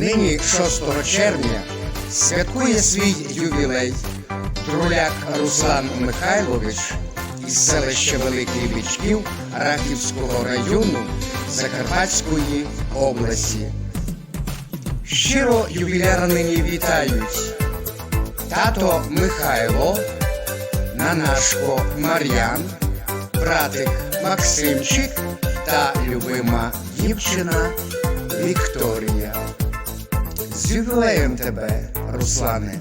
Нині 6 червня святкує свій ювілей Труляк Руслан Михайлович із селища Великий Бічків Рахівського району Закарпатської області. Щиро ювіляра нині вітають тато Михайло, Нанашко Мар'ян, братик Максимчик та любима дівчина Вікторія. З тебе, Руслане!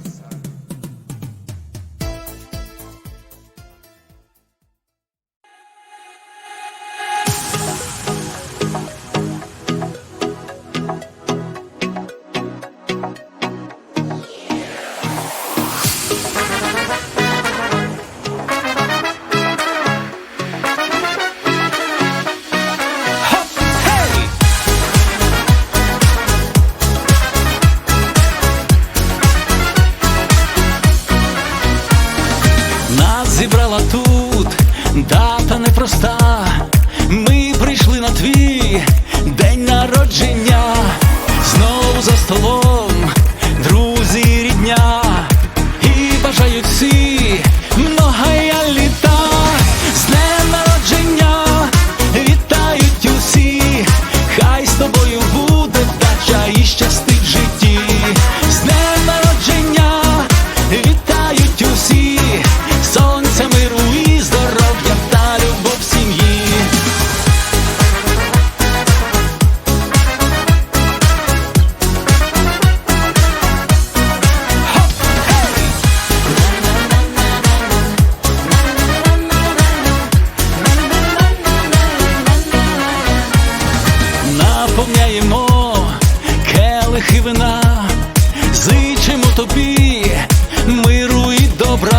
yeah. сповняємо келихи вина, зичимо тобі, миру і добра.